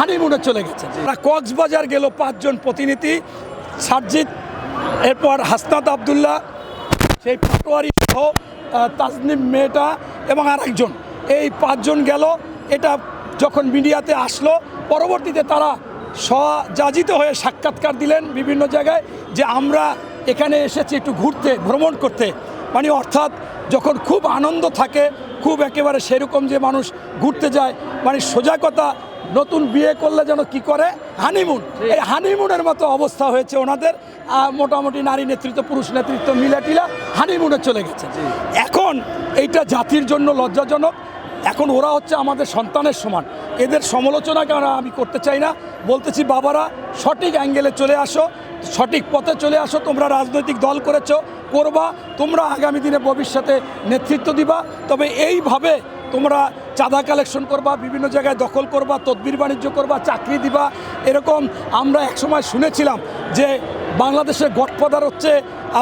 হানিমুনে চলে গেছে। কক্সবাজার গেল পাঁচজন প্রতিনিধি, সারজিৎ, এরপর হাসনাত আবদুল্লাহ, সেই পাটোয়ারি সহ তাজনিম মেয়েটা এবং আরেকজন। এই পাঁচজন গেল, এটা যখন মিডিয়াতে আসলো, পরবর্তীতে তারা স্বযাজিত হয়ে সাক্ষাৎকার দিলেন বিভিন্ন জায়গায় যে আমরা এখানে এসেছি একটু ঘুরতে, ভ্রমণ করতে। মানে অর্থাৎ যখন খুব আনন্দ থাকে, খুব একেবারে সেরকম যে মানুষ ঘুরতে যায় মানে সোজা কথা নতুন বিয়ে করলে যেন কি করে? হানিমুন। এই হানিমুনের মতো অবস্থা হয়েছে ওনাদের। মোটামুটি নারী নেতৃত্ব পুরুষ নেতৃত্ব মিলা টিলা হানিমুনে চলে গেছে। এখন এইটা জাতির জন্য লজ্জাজনক। এখন ওরা হচ্ছে আমাদের সন্তানের সমান। এদের সমালোচনা কেন আমি করতে চাই না? বলতেছি বাবারা সঠিক অ্যাঙ্গেলে চলে আসো সঠিক পথে চলে আসো তোমরা রাজনৈতিক দল করেছ করবা তোমরা আগামী দিনে ভবিষ্যতে নেতৃত্ব দিবা। তবে এইভাবে তোমরা চাঁদা কালেকশন করবা, বিভিন্ন জায়গায় দখল করবা, তদবির বাণিজ্য করবা, চাকরি দিবা। এরকম আমরা একসময় শুনেছিলাম যে বাংলাদেশের গডফাদার হচ্ছে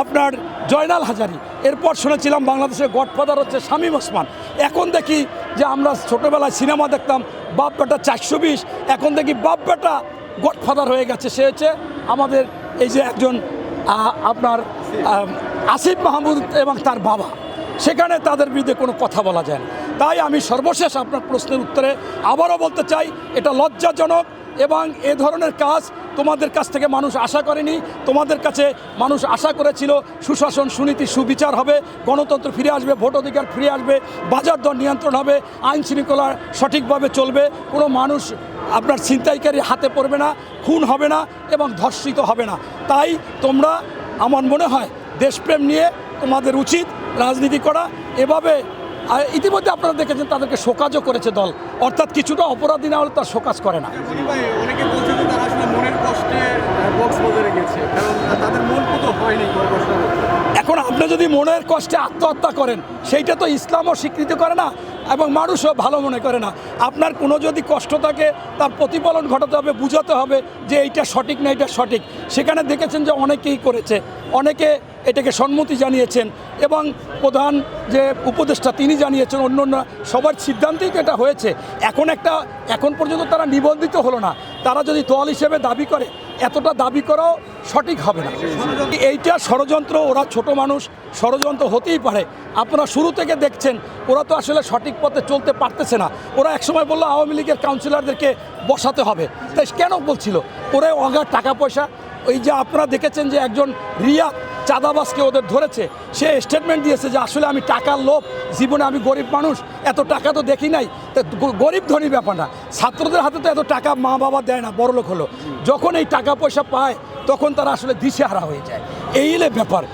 আপনার জয়নাল হাজারি। এরপর শুনেছিলাম বাংলাদেশের গডফাদার হচ্ছে শামীম ওসমান। এখন দেখি যে আমরা ছোটোবেলায় সিনেমা দেখতাম, বাপ বেটা চারশো বিশ, এখন দেখি বাপ বেটা গডফাদার হয়ে গেছে। সে হচ্ছে আমাদের এই যে একজন আপনার আসিফ মাহমুদ এবং তার বাবা। সেখানে তাদের বিরুদ্ধে কোনো কথা বলা যায় না। তাই আমি সর্বশেষ আপনার প্রশ্নের উত্তরে আবারও বলতে চাই, এটা লজ্জাজনক এবং এ ধরনের কাজ তোমাদের কাছ থেকে মানুষ আশা করেনি। তোমাদের কাছে মানুষ আশা করেছিল সুশাসন, সুনীতি, সুবিচার হবে, গণতন্ত্র ফিরে আসবে, ভোট অধিকার ফিরে আসবে, বাজার দর নিয়ন্ত্রণ হবে, আইন শৃঙ্খলা সঠিকভাবে চলবে, কোনো মানুষ আপনার ছিনতাইকারী হাতে পড়বে না, খুন হবে না এবং ধর্ষিত হবে না। তাই তোমরা, আমার মনে হয়, দেশপ্রেম নিয়ে তোমাদের উচিত রাজনীতি করা। এভাবে আর ইতিমধ্যে আপনারা দেখেছেন তাদেরকে শোকাজও করেছে দল। অর্থাৎ কিছুটা অপরাধী না হলে তার শোকাজ করে না। অনেকে বলছে যে তারা আসলে মনের কষ্টে কক্সবাজারে গেছে। কারণ তাদের মন হয়নি এখন আপনি যদি মনের কষ্টে আত্মহত্যা করেন সেইটা তো ইসলামও স্বীকৃতি করে না এবং মানুষও ভালো মনে করে না। আপনার কোনো যদি কষ্ট থাকে তার প্রতিফলন ঘটাতে হবে বুঝাতে হবে যে এইটা সঠিক না এটা সঠিক। সেখানে দেখেছেন যে অনেকেই করেছে। অনেকে এটাকে সম্মতি জানিয়েছেন এবং প্রধান যে উপদেষ্টা তিনি জানিয়েছেন অন্য অন্য সবার সিদ্ধান্তেই এটা হয়েছে। এখন একটা, এখন পর্যন্ত তারা নিবন্ধিত হলো না। তারা যদি দল হিসেবে দাবি করে, এতটা দাবি করাও সঠিক হবে না। এইটা ষড়যন্ত্র, ওরা ছোট মানুষ, ষড়যন্ত্র হতেই পারে। আপনারা শুরু থেকে দেখছেন, ওরা তো আসলে সঠিক পথে চলতে পারতেছে না। ওরা একসময় বলল, আওয়ামী লীগের কাউন্সিলরদেরকে বসাতে হবে। তাই কেন বলছিল? ওরা অগাধ টাকা পয়সা। ওই যে আপনারা দেখেছেন যে একজন রিয়া চাঁদাবাসকে ওদের ধরেছে। সে স্টেটমেন্ট দিয়েছে যে আসলে আমি টাকার লোভ, জীবনে আমি গরিব মানুষ, এত টাকা তো দেখি নাই। তা গরিব ধনী ব্যাপার না। ছাত্রদের হাতে তো এত টাকা মা বাবা দেয় না, বড়লোক হলো। যখন এই টাকা পয়সা পায়, তখন তারা আসলে দিশেহারা হয়ে যায়। এইলে ব্যাপার।